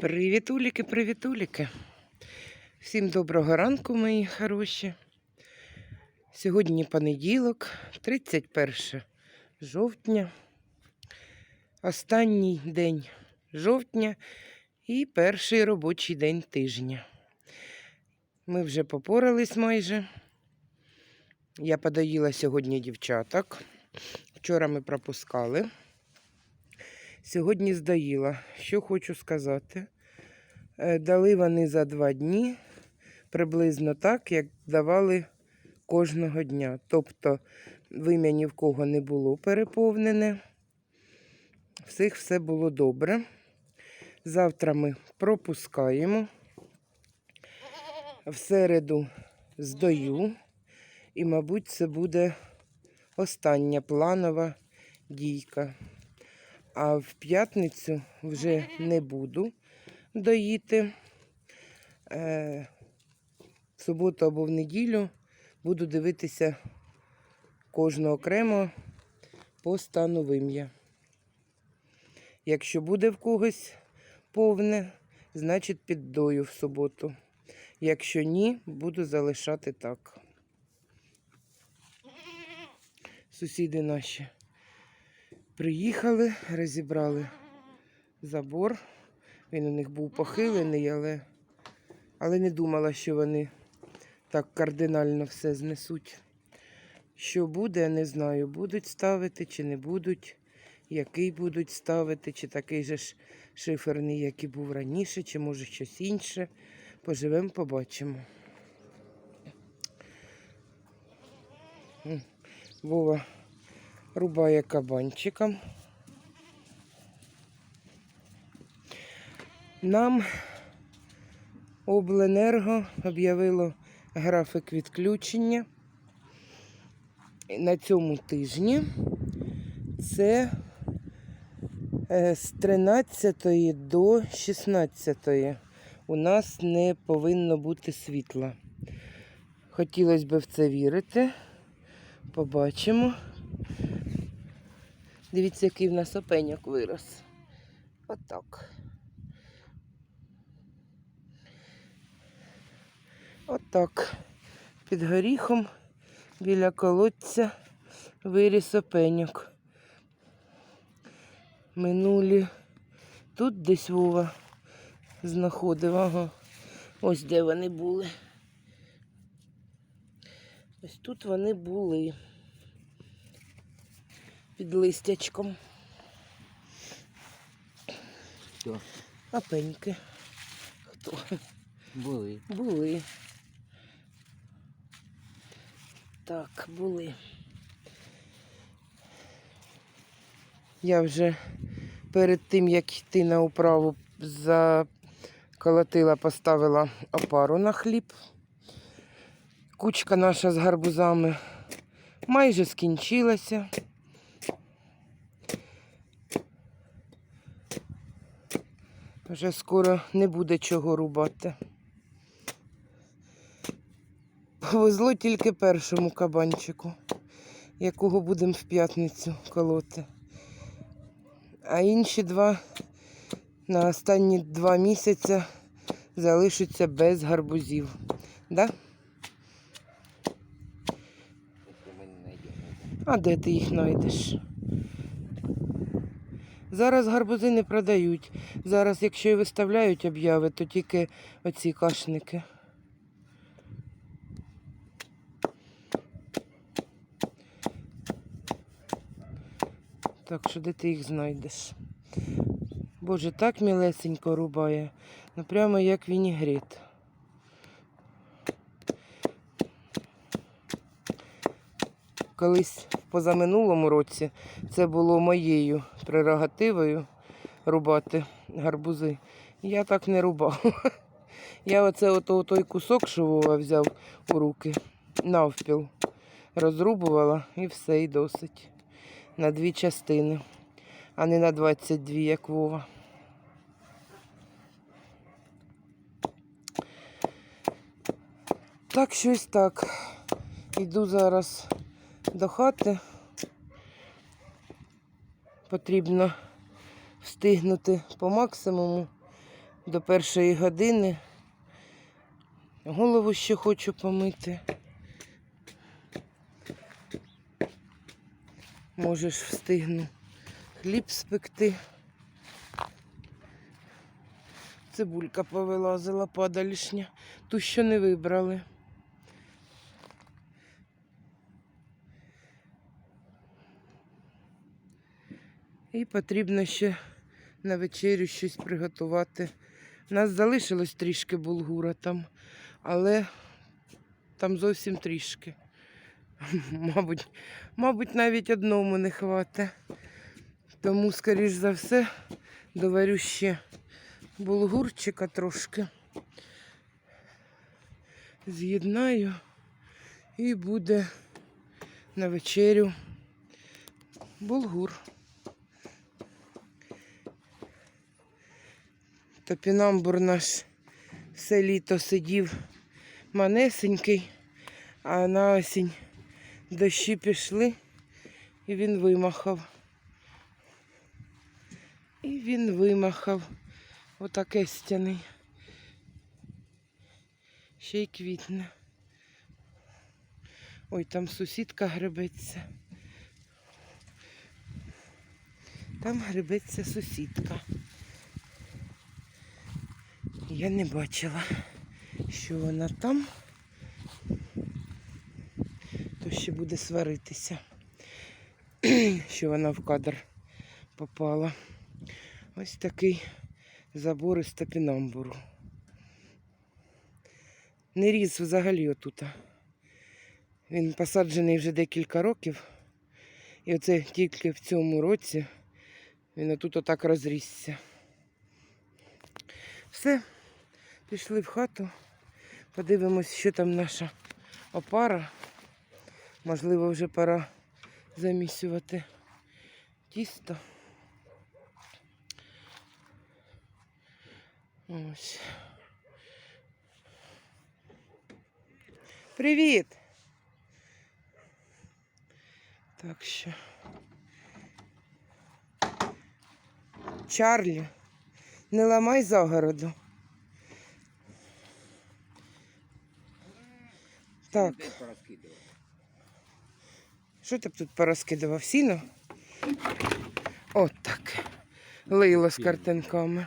Привітуліки, привітуліки. Всім доброго ранку, мої хороші. Сьогодні понеділок, 31 жовтня. Останній день жовтня і перший робочий день тижня. Ми вже попорались майже. Я подоїла сьогодні дівчаток. Вчора ми пропускали. Сьогодні здоїла. Що хочу сказати. Е, Дали вони за два дні приблизно так, як давали кожного дня. Тобто вим'я ні в кого не було переповнене. Всіх все було добре. Завтра ми пропускаємо. В середу здаю. І, мабуть, це буде остання планова дійка. А в п'ятницю вже не буду доїти. Е, в суботу або в неділю буду дивитися кожного окремо по стану вим'я. Якщо буде в когось повне, значить піддою в суботу. Якщо ні, буду залишати так. Сусіди наші приїхали, розібрали забор. Він у них був похилений, але, але не думала, що вони так кардинально все знесуть. Що буде, не знаю, будуть ставити чи не будуть, який будуть ставити, чи такий же ж шиферний, як і був раніше, чи може щось інше. Поживемо, побачимо. Вова рубає кабанчиком. Нам обленерго об'явило графік відключення на цьому тижні. Це е, з 13 до 16 у нас не повинно бути світла. Хотілося б в це вірити. Побачимо. Дивіться, який в нас опеньок вирос. Отак. Отак. Під горіхом біля колодця виріс опеньок. Минулі. Тут десь Вова знаходив. Ага. Ось де вони були. Ось тут вони були під листячком. Що? Апеньки. Хто? Були. Були. Так, були. Я вже перед тим, як йти на управу, заколотила, поставила опару на хліб. Кучка наша з гарбузами майже скінчилася. Вже скоро не буде чого рубати. Повезло тільки першому кабанчику, якого будемо в п'ятницю колоти. А інші два на останні два місяці залишаться без гарбузів. Да? Знайдемо. А де ти їх знайдеш? Зараз гарбузи не продають. Зараз, якщо і виставляють обяви, то тільки оці кашники. Так що де ти їх знайдеш? Боже, так мілесенько рубає. Ну прямо як вінігрет. Колись в позаминулому році це було моєю прерогативою рубати гарбузи. Я так не рубав. Я оце ото, той кусок, що Вова взяв у руки, навпіл, розрубувала і все, і досить. На дві частини, а не на 22, як Вова. Так, щось так. Іду зараз до хати. Потрібно встигнути по максимуму до першої години. Голову ще хочу помити. Можеш встигну хліб спекти. Цибулька повилазила падалішня, ту, що не вибрали. І потрібно ще на вечерю щось приготувати. У нас залишилось трішки булгура там, але там зовсім трішки. Мабуть, мабуть, навіть одному не хватить. Тому, скоріш за все, доварю ще булгурчика трошки. З'єднаю і буде на вечерю булгур. Топінамбур наш все літо сидів манесенький, а на осінь дощі пішли і він вимахав. І він вимахав. Отаке стяний. Ще й квітне. Ой, там сусідка гребеться. Там гребеться сусідка. Я не бачила, що вона там, то ще буде сваритися, що вона в кадр попала. Ось такий забор із топінамбуру. Не ріс взагалі отута. Він посаджений вже декілька років. І оце тільки в цьому році він отут отак розрісся. Все, пішли в хату. Подивимось, що там наша опара. Можливо, вже пора замісювати тісто. Ось. Привіт! Так що. Чарлі, не ламай загороду. Так, що ти б тут порозкидував? Сіно? От так. Лило з картинками.